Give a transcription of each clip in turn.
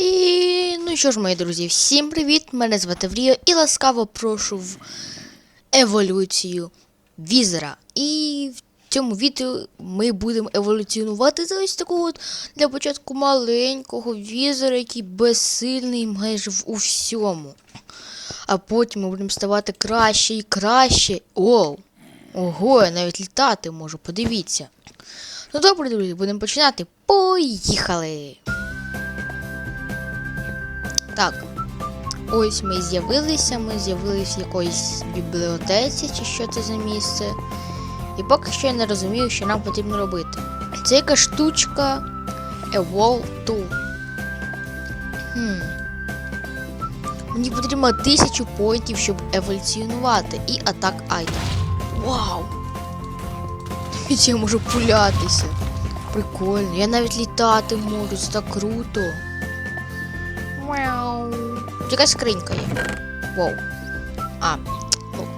І ну що ж, мої друзі, всім привіт! Мене звати Вріо і ласкаво прошу в еволюцію візера. І в цьому відео ми будемо еволюціонувати за ось такого от для початку маленького візера, який безсильний майже в усьому. А потім ми будемо ставати краще і краще. Оу! Ого, я навіть літати можу, подивіться. Ну добре, друзі, будемо починати. Поїхали! Так. Ось ми з'явилися, ми з'явилися в якоїсь бібліотеці, чи що це за місце. І поки що я не розумію, що нам потрібно робити. Це яка штучка Evolve Tool. Хм. Мені потрібно тисячу поінтів, щоб еволюціонувати. І атак айтем. Вау! Я можу пулятися. Прикольно. Я навіть літати можу, це так круто. Мяу. Якась скринька є. Воу. А. Ну,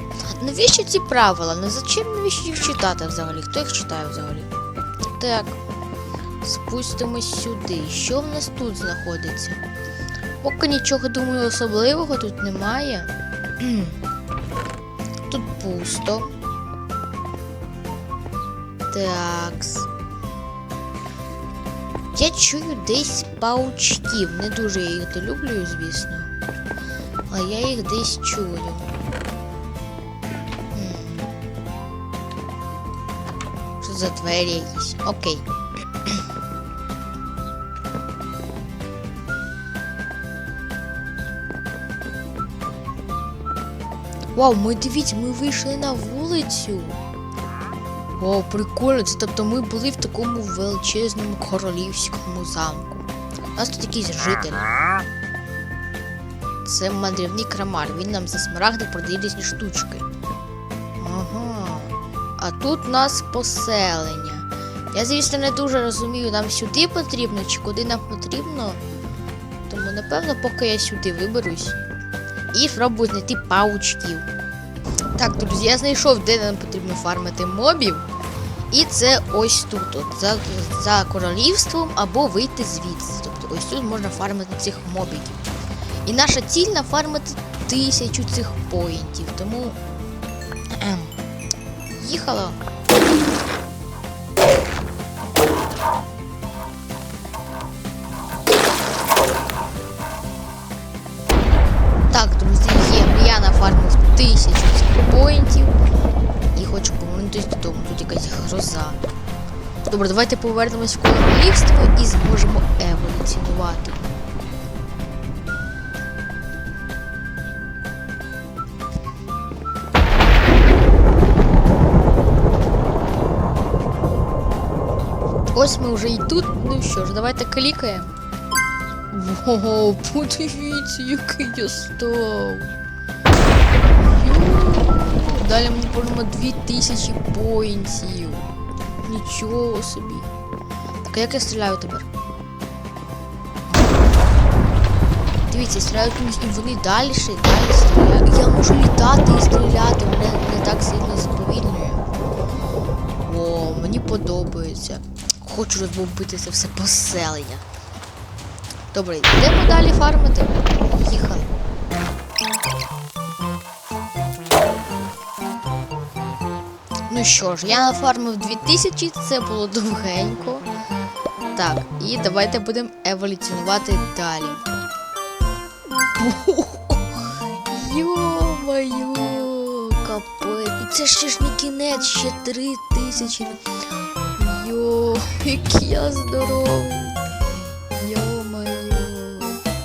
навіщо ці правила? Ну зачем навіщо їх читати взагалі? Хто їх читає взагалі? Так. Спустимось сюди. Що в нас тут знаходиться? Поки нічого думаю особливого тут немає. тут пусто. Такс. Я чую десь паучків. Не дуже я їх долюблюю, звісно. Але я їх десь чую. Що за двері якісь? Окей. Вау, ми дивіться, ми вийшли на вулицю. О, прикольно. Це тобто ми були в такому величезному королівському замку. У нас тут якийсь житель. Це мандрівник крамар. Він нам за смарагди продає різні штучки. Ага. А тут у нас поселення. Я, звісно, не дуже розумію, нам сюди потрібно чи куди нам потрібно. Тому, напевно, поки я сюди виберусь. І спробую знайти паучків. Так, друзі, я знайшов, де нам потрібно фармити мобів. І це ось тут, от, за, за королівством або вийти звідси. Тобто ось тут можна фармити цих мобіків. І наша ціль нафармити тисячу цих поінтів. Тому. Ем, їхала. Так, друзі, є. Я нафармив тисячу цих поінтів. І хочу. Тут якась гроза. Добре, давайте повернемось в королівство і зможемо еволюціонувати. Ось ми вже і тут. Ну що ж, давайте клікаємо. Вау, подивіться, який я став. Далі ми можемо 2000 поінтів. Нічого собі. Так а як я стріляю тепер? Дивіться, стріляють і вони далі, далі стріляють. Я можу літати і стріляти, мене не так сильно сповільнює. О, мені подобається. Хочу розбомбити це все поселення. Добре, йдемо далі фармити. Їхали. Ну що ж, я нафармив 2000, це було довгенько. Так, і давайте будемо еволюціонувати далі. Йо-моє, капець. Це ще ж не кінець, ще 3000. Йо, який я здоровий. Йо-моє.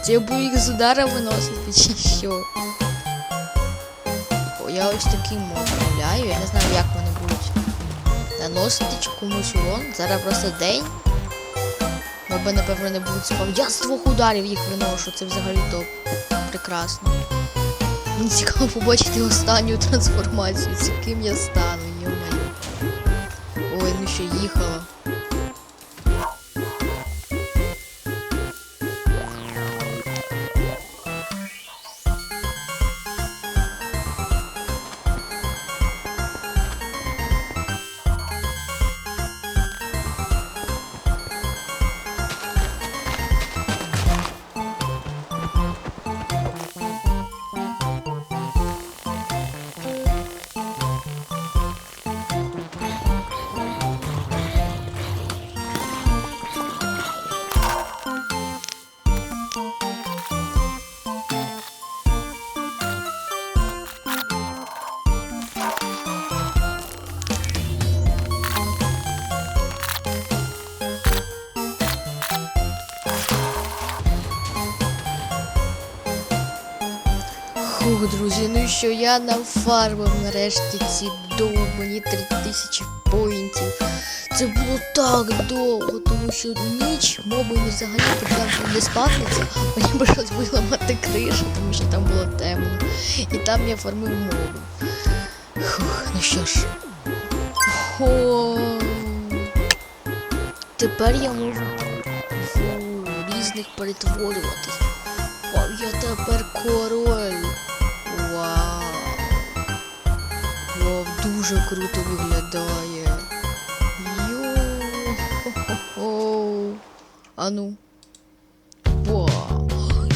Я буду їх з удара виносити чи що? О, я ось такий мод гуляю, я не знаю, як вони наносити комусь. Зараз просто день. Моби, напевно, не будуть спав. Я з двох ударів їх виношу, це взагалі топ. Прекрасно. Мені цікаво побачити останню трансформацію, з яким я стану, йо-моє. Ой, ну що їхала. Фух, друзі, ну що я нафармив нарешті ці довбані 3000 поінтів. Це було так довго, тому що ніч моби не взагалі почав не спавниться. Мені прийшлось виламати кришу, тому що там було темно. І там я фармив мобу. Фух, ну що ж. О, тепер я можу різних перетворюватись. О, я тепер король. Вау. Вау, дуже круто виглядає. Йо. Хо-хо-хо. А ну. Вау.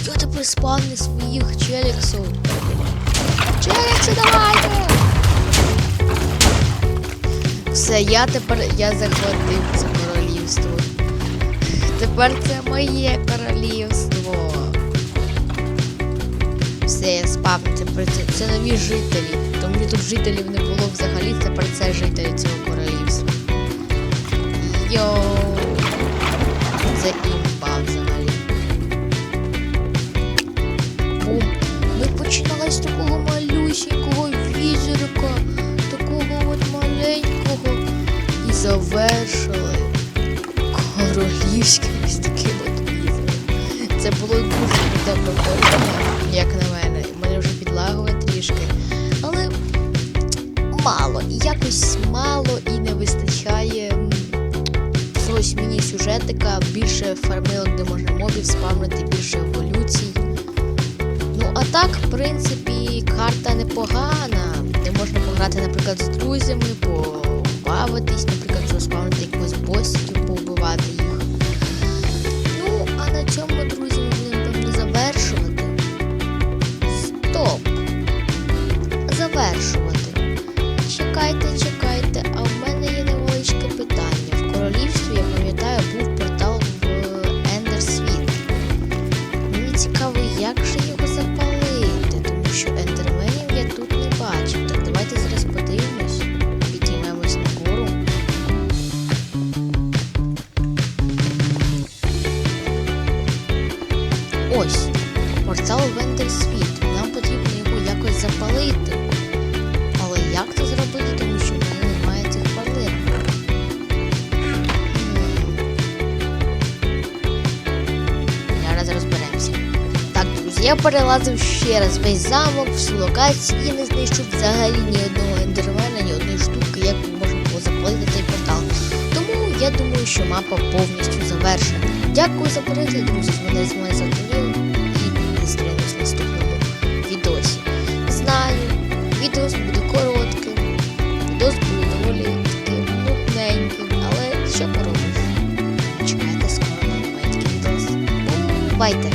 Я тепер спавню своїх челіксів. Челікси, давайте! Все, я тепер я захватив це королівство. Тепер це моє королівство. Спав, тепер це, це нові жителі. Тому що тут жителів не було взагалі, тепер це жителі цього королівства. Йоу. Це імба взагалі. Бум. Ми починали з такого малюсінького візерка, такого от маленького. І завершили королівським ось таким от візером. Це було дуже проходження, як на мене. Трішки. Але мало, якось мало і не вистачає якогось міні-сюжетика, більше фармилок, де можна мобів спавнити, більше еволюцій. Ну, а так, в принципі, карта непогана. Де можна пограти, наприклад, з друзями, побавитись, наприклад, розпавнити якогось босів, Я перелазив ще раз весь замок, всю локацію і не знищив взагалі ні одного ендермена, ні одної штуки, як можна було заплатити цей портал. Тому я думаю, що мапа повністю завершена. Дякую за перегляд, друзі, мене з мене затонів і зустрінемось в наступному відосі. Знаю, відео буде коротким, відос буде доволі таким нудненьким, але що поробиш. Чекайте скоро на новенький відос. Бувайте!